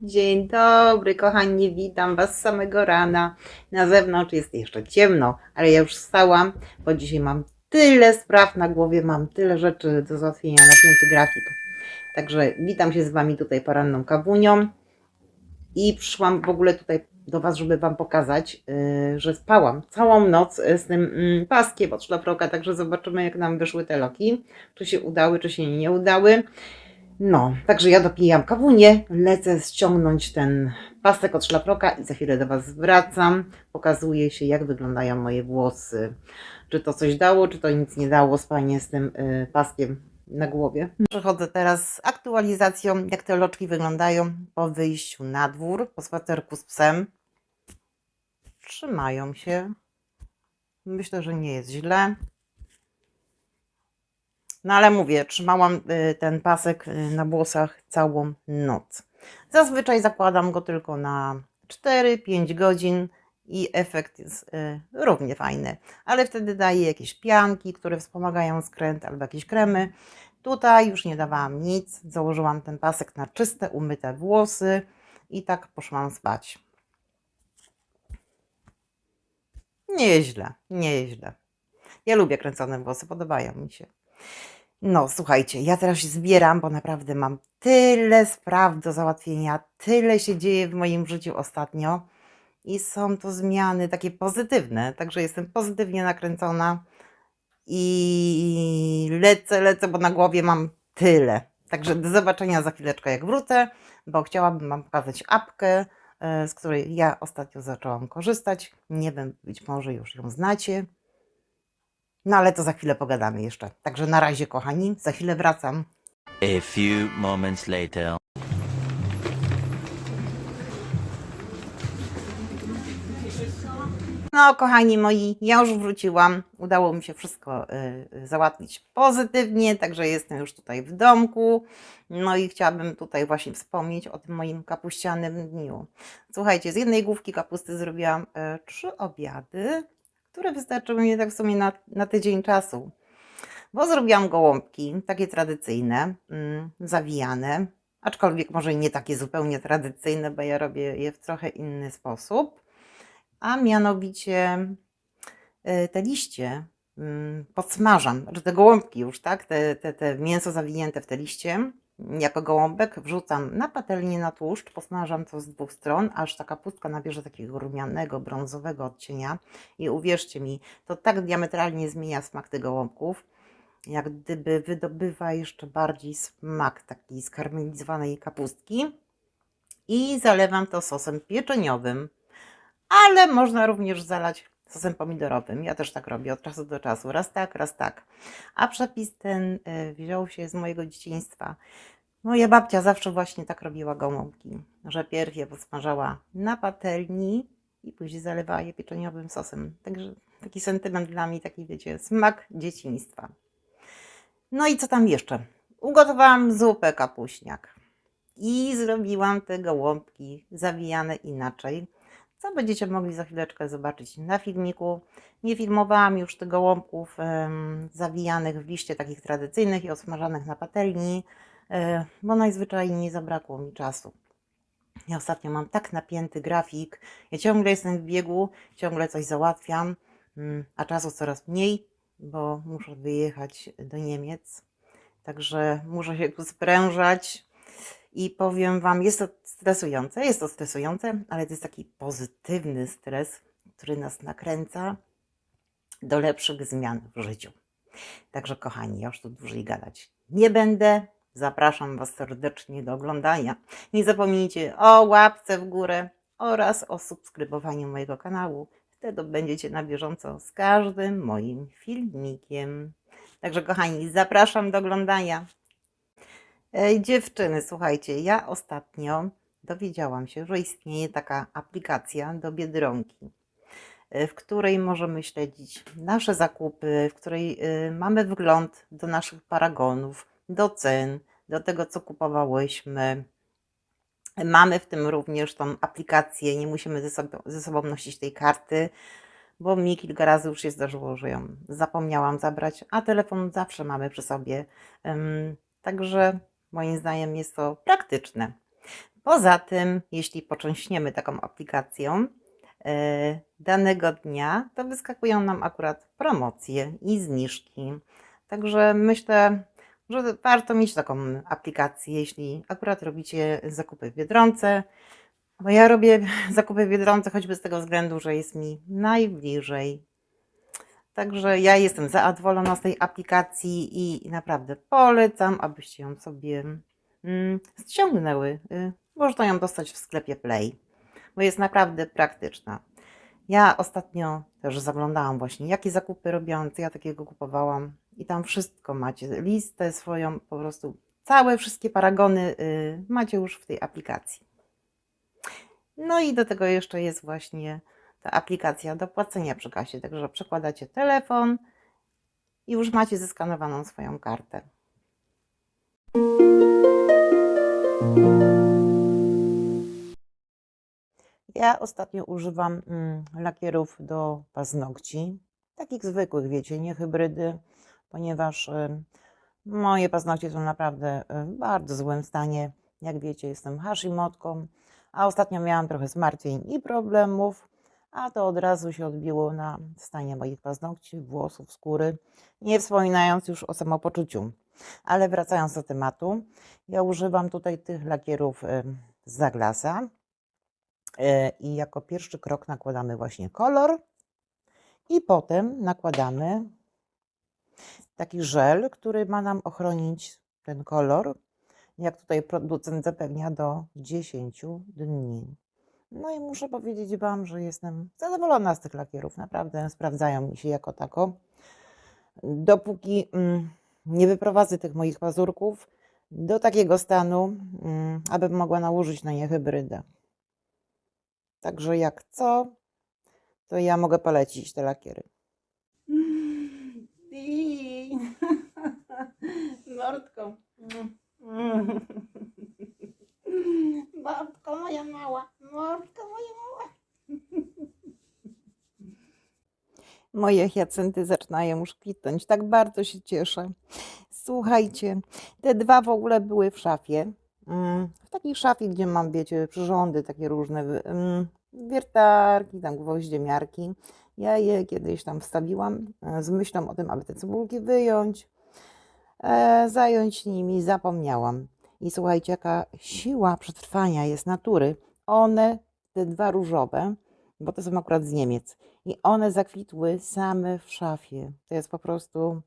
Dzień dobry, kochani, witam Was samego rana. Na zewnątrz jest jeszcze ciemno, ale ja już wstałam, bo dzisiaj mam tyle spraw na głowie, mam tyle rzeczy do załatwienia, napięty grafik. Także witam się z Wami tutaj poranną kawunią i przyszłam w ogóle tutaj do Was, żeby Wam pokazać, yy, że spałam całą noc z tym yy, paskiem od szlafroka, także zobaczymy jak nam wyszły te loki, czy się udały, czy się nie udały. No, także ja dopijam kawunię, lecę ściągnąć ten pasek od szlafroka i za chwilę do Was wracam. Pokazuje się, jak wyglądają moje włosy. Czy to coś dało, czy to nic nie dało, spanie z tym y, paskiem na głowie. Przechodzę teraz z aktualizacją, jak te loczki wyglądają po wyjściu na dwór, po spacerku z psem. Trzymają się. Myślę, że nie jest źle. No ale mówię, trzymałam y, ten pasek y, na włosach całą noc. Zazwyczaj zakładam go tylko na 4-5 godzin i efekt jest y, równie fajny. Ale wtedy daję jakieś pianki, które wspomagają skręt albo jakieś kremy. Tutaj już nie dawałam nic. Założyłam ten pasek na czyste, umyte włosy i tak poszłam spać. Nieźle, nieźle. Ja lubię kręcone włosy, podobają mi się. No, słuchajcie, ja teraz się zbieram, bo naprawdę mam tyle spraw do załatwienia, tyle się dzieje w moim życiu ostatnio i są to zmiany takie pozytywne, także jestem pozytywnie nakręcona i lecę, lecę, bo na głowie mam tyle. Także do zobaczenia za chwileczkę, jak wrócę, bo chciałabym Wam pokazać apkę, e, z której ja ostatnio zaczęłam korzystać. Nie wiem, być może już ją znacie. No ale to za chwilę pogadamy jeszcze. Także na razie, kochani, za chwilę wracam. A few moments later. No, kochani moi, ja już wróciłam. Udało mi się wszystko y, załatwić pozytywnie, także jestem już tutaj w domku. No i chciałabym tutaj właśnie wspomnieć o tym moim kapuścianym dniu. Słuchajcie, z jednej główki kapusty zrobiłam y, trzy obiady, które wystarczyły mi tak w sumie na, na tydzień czasu. Bo zrobiłam gołąbki, takie tradycyjne, mm, zawijane, aczkolwiek może nie takie zupełnie tradycyjne, bo ja robię je w trochę inny sposób. A mianowicie y, te liście mm, podsmażam, znaczy te gołąbki już, tak, te, te, te mięso zawinięte w te liście, jako gołąbek wrzucam na patelnię na tłuszcz, posmażam to z dwóch stron, aż ta kapustka nabierze takiego rumianego, brązowego odcienia. I uwierzcie mi, to tak diametralnie zmienia smak tych gołąbków, jak gdyby wydobywa jeszcze bardziej smak takiej skarmelizowanej kapustki. I zalewam to sosem pieczeniowym, ale można również zalać sosem pomidorowym. Ja też tak robię od czasu do czasu, raz tak, raz tak. A przepis ten e, wziął się z mojego dzieciństwa. Moja babcia zawsze właśnie tak robiła gołąbki, że pierw je posmażała na patelni i później zalewała je pieczeniowym sosem. Także taki sentyment dla mnie, taki wiecie, smak dzieciństwa. No i co tam jeszcze? Ugotowałam zupę kapuśniak i zrobiłam te gołąbki zawijane inaczej co będziecie mogli za chwileczkę zobaczyć na filmiku. Nie filmowałam już tych gołąbków em, zawijanych w liście takich tradycyjnych i osmażanych na patelni, e, bo najzwyczajniej zabrakło mi czasu. Ja ostatnio mam tak napięty grafik, ja ciągle jestem w biegu, ciągle coś załatwiam, mm, a czasu coraz mniej, bo muszę wyjechać do Niemiec. Także muszę się tu sprężać, i powiem Wam, jest to stresujące, jest to stresujące, ale to jest taki pozytywny stres, który nas nakręca do lepszych zmian w życiu. Także, kochani, ja już tu dłużej gadać nie będę. Zapraszam Was serdecznie do oglądania. Nie zapomnijcie o łapce w górę oraz o subskrybowaniu mojego kanału. Wtedy będziecie na bieżąco z każdym moim filmikiem. Także, kochani, zapraszam do oglądania. Ej, dziewczyny, słuchajcie, ja ostatnio dowiedziałam się, że istnieje taka aplikacja do Biedronki, e, w której możemy śledzić nasze zakupy, w której e, mamy wgląd do naszych paragonów, do cen, do tego, co kupowałyśmy. Mamy w tym również tą aplikację, nie musimy ze sobą, ze sobą nosić tej karty, bo mi kilka razy już się zdarzyło, że ją zapomniałam zabrać, a telefon zawsze mamy przy sobie. Także Moim zdaniem jest to praktyczne. Poza tym, jeśli począśniemy taką aplikacją e, danego dnia, to wyskakują nam akurat promocje i zniżki. Także myślę, że warto mieć taką aplikację, jeśli akurat robicie zakupy w Biedronce. Bo ja robię zakupy w Biedronce choćby z tego względu, że jest mi najbliżej. Także ja jestem zadowolona z tej aplikacji i naprawdę polecam, abyście ją sobie mm, ściągnęły. Y, Można ją dostać w sklepie Play, bo jest naprawdę praktyczna. Ja ostatnio też zaglądałam właśnie, jakie zakupy robiłam, co ja takiego kupowałam i tam wszystko macie, listę swoją, po prostu całe wszystkie paragony y, macie już w tej aplikacji. No i do tego jeszcze jest właśnie ta aplikacja do płacenia przy kasie, także przekładacie telefon i już macie zeskanowaną swoją kartę. Ja ostatnio używam mm, lakierów do paznokci, takich zwykłych, wiecie, nie hybrydy, ponieważ y, moje paznokcie są naprawdę y, w bardzo złym stanie. Jak wiecie, jestem Hashimotką, a ostatnio miałam trochę zmartwień i problemów, a to od razu się odbiło na stanie moich paznokci, włosów, skóry, nie wspominając już o samopoczuciu. Ale wracając do tematu, ja używam tutaj tych lakierów z Zaglasa. E, I jako pierwszy krok nakładamy właśnie kolor i potem nakładamy taki żel, który ma nam ochronić ten kolor, jak tutaj producent zapewnia, do 10 dni. No i muszę powiedzieć Wam, że jestem zadowolona z tych lakierów. Naprawdę sprawdzają mi się jako tako. Dopóki mm, nie wyprowadzę tych moich pazurków do takiego stanu, mm, abym mogła nałożyć na nie hybrydę. Także jak co, to ja mogę polecić te lakiery. Ty. Moje hiacynty zaczynają już kwitnąć. Tak bardzo się cieszę. Słuchajcie, te dwa w ogóle były w szafie. Mm, W takiej szafie, gdzie mam, wiecie, przyrządy takie różne, mm, wiertarki, tam gwoździemiarki. Ja je kiedyś tam wstawiłam e, z myślą o tym, aby te cebulki wyjąć, e, zająć nimi, zapomniałam. I słuchajcie, jaka siła przetrwania jest natury. One, te dwa różowe, bo to są akurat z Niemiec, i one zakwitły same w szafie. To jest po prostu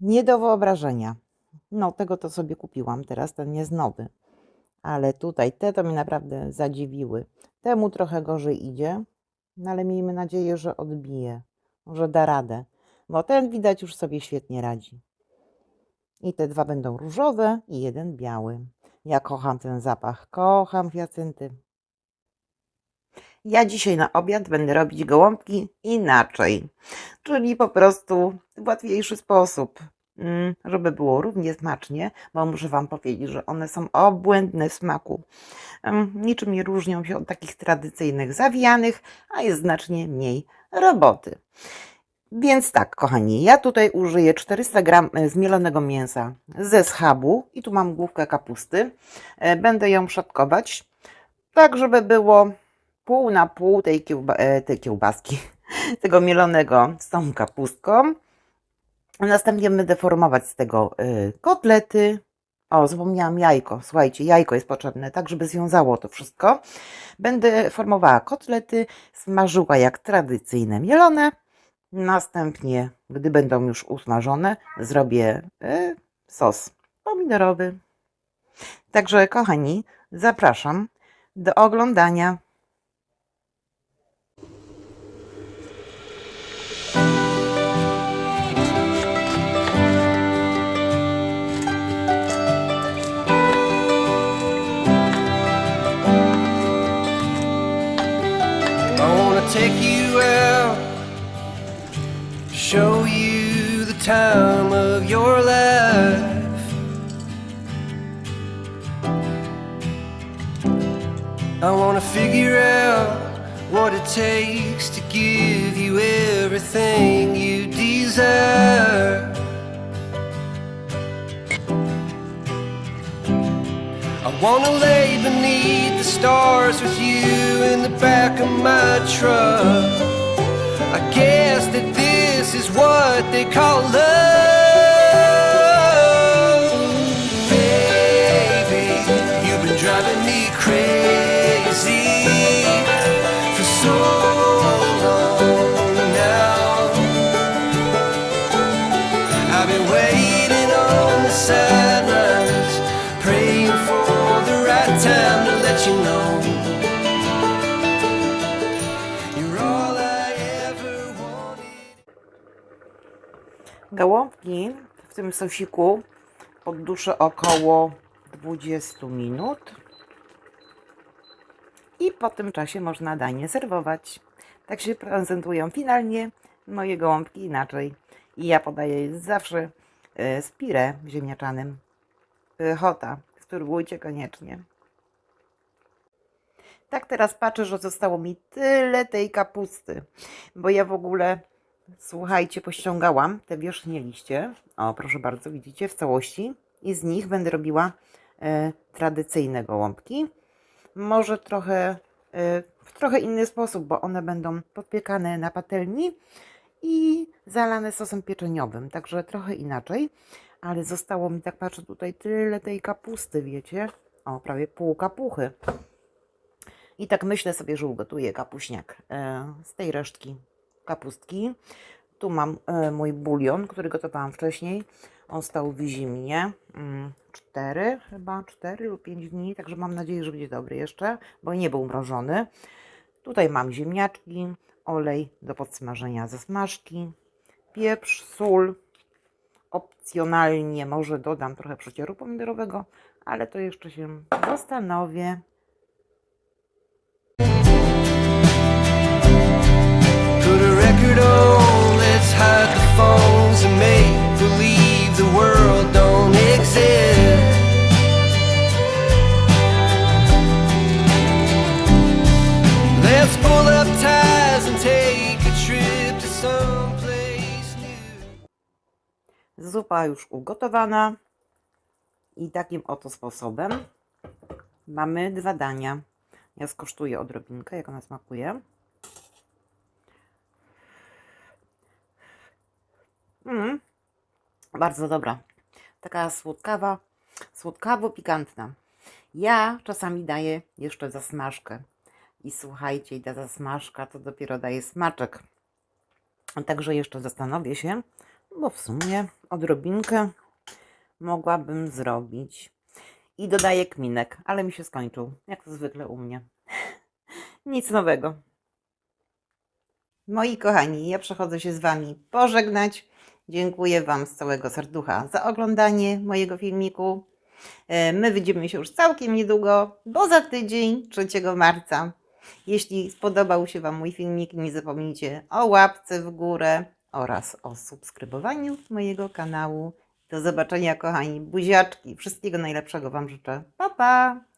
nie do wyobrażenia. No, tego to sobie kupiłam, teraz ten jest nowy. Ale tutaj te to mnie naprawdę zadziwiły. Temu trochę gorzej idzie, no ale miejmy nadzieję, że odbije, że da radę, bo ten widać już sobie świetnie radzi. I te dwa będą różowe i jeden biały. Ja kocham ten zapach, kocham hiacynty. Ja dzisiaj na obiad będę robić gołąbki inaczej, czyli po prostu w łatwiejszy sposób, mm, żeby było równie smacznie, bo muszę Wam powiedzieć, że one są obłędne w smaku. Em, Niczym nie różnią się od takich tradycyjnych zawijanych, a jest znacznie mniej roboty. Więc tak, kochani, ja tutaj użyję 400 gram e, zmielonego mięsa ze schabu i tu mam główkę kapusty. E, Będę ją szatkować, tak żeby było pół na pół tej, kiełba, e, tej kiełbaski, tego mielonego z tą kapustką. Następnie będę formować z tego e, kotlety. O, zapomniałam jajko. Słuchajcie, jajko jest potrzebne, tak żeby związało to wszystko. Będę formowała kotlety, smażyła jak tradycyjne mielone. Następnie, gdy będą już usmażone, zrobię e, sos pomidorowy. Także, kochani, zapraszam do oglądania. Show you the time of your life. I wanna figure out what it takes to give you everything you desire. I Wanna lay beneath the stars with you in the back of my truck. I guess that this is what they call love. Gołąbki w tym sosiku podduszę około 20 minut. I po tym czasie można danie serwować. Tak się prezentują finalnie moje gołąbki inaczej. I ja podaję zawsze e, z pire ziemniaczanym. Pychota. Spróbujcie koniecznie. Tak teraz patrzę, że zostało mi tyle tej kapusty. Bo ja w ogóle, słuchajcie, pościągałam te wierzchnie liście. O, proszę bardzo, widzicie, w całości. I z nich będę robiła e, tradycyjne gołąbki może trochę y, w trochę inny sposób, bo one będą podpiekane na patelni i zalane sosem pieczeniowym, także trochę inaczej. Ale zostało mi, tak patrzę tutaj, tyle tej kapusty, wiecie? O, prawie pół kapuchy. I tak myślę sobie, że ugotuję kapuśniak e, z tej resztki kapustki. Tu mam e, mój bulion, który gotowałam wcześniej. On stał w zimnie. Mm, cztery, chyba cztery lub pięć dni, także mam nadzieję, że będzie dobry jeszcze, bo nie był mrożony. Tutaj mam ziemniaczki, olej do podsmażenia ze smażki, pieprz, sól. Opcjonalnie może dodam trochę przecieru pomidorowego, ale to jeszcze się zastanowię. Zupa już ugotowana i takim oto sposobem mamy dwa dania. Ja skosztuję odrobinkę, jak ona smakuje. Mm, bardzo dobra. Taka słodkawa, słodkawo-pikantna. Ja czasami daję jeszcze zasmażkę. I słuchajcie, i ta zasmażka to dopiero daje smaczek. Także jeszcze zastanowię się, bo w sumie odrobinkę mogłabym zrobić. I dodaję kminek, ale mi się skończył, jak to zwykle u mnie. Nic nowego. Moi kochani, ja przechodzę się z Wami pożegnać. Dziękuję Wam z całego serducha za oglądanie mojego filmiku. E, My widzimy się już całkiem niedługo, bo za tydzień, 3 marca. Jeśli spodobał się Wam mój filmik, nie zapomnijcie o łapce w górę oraz o subskrybowaniu mojego kanału. Do zobaczenia, kochani buziaczki. Wszystkiego najlepszego Wam życzę. Pa, pa!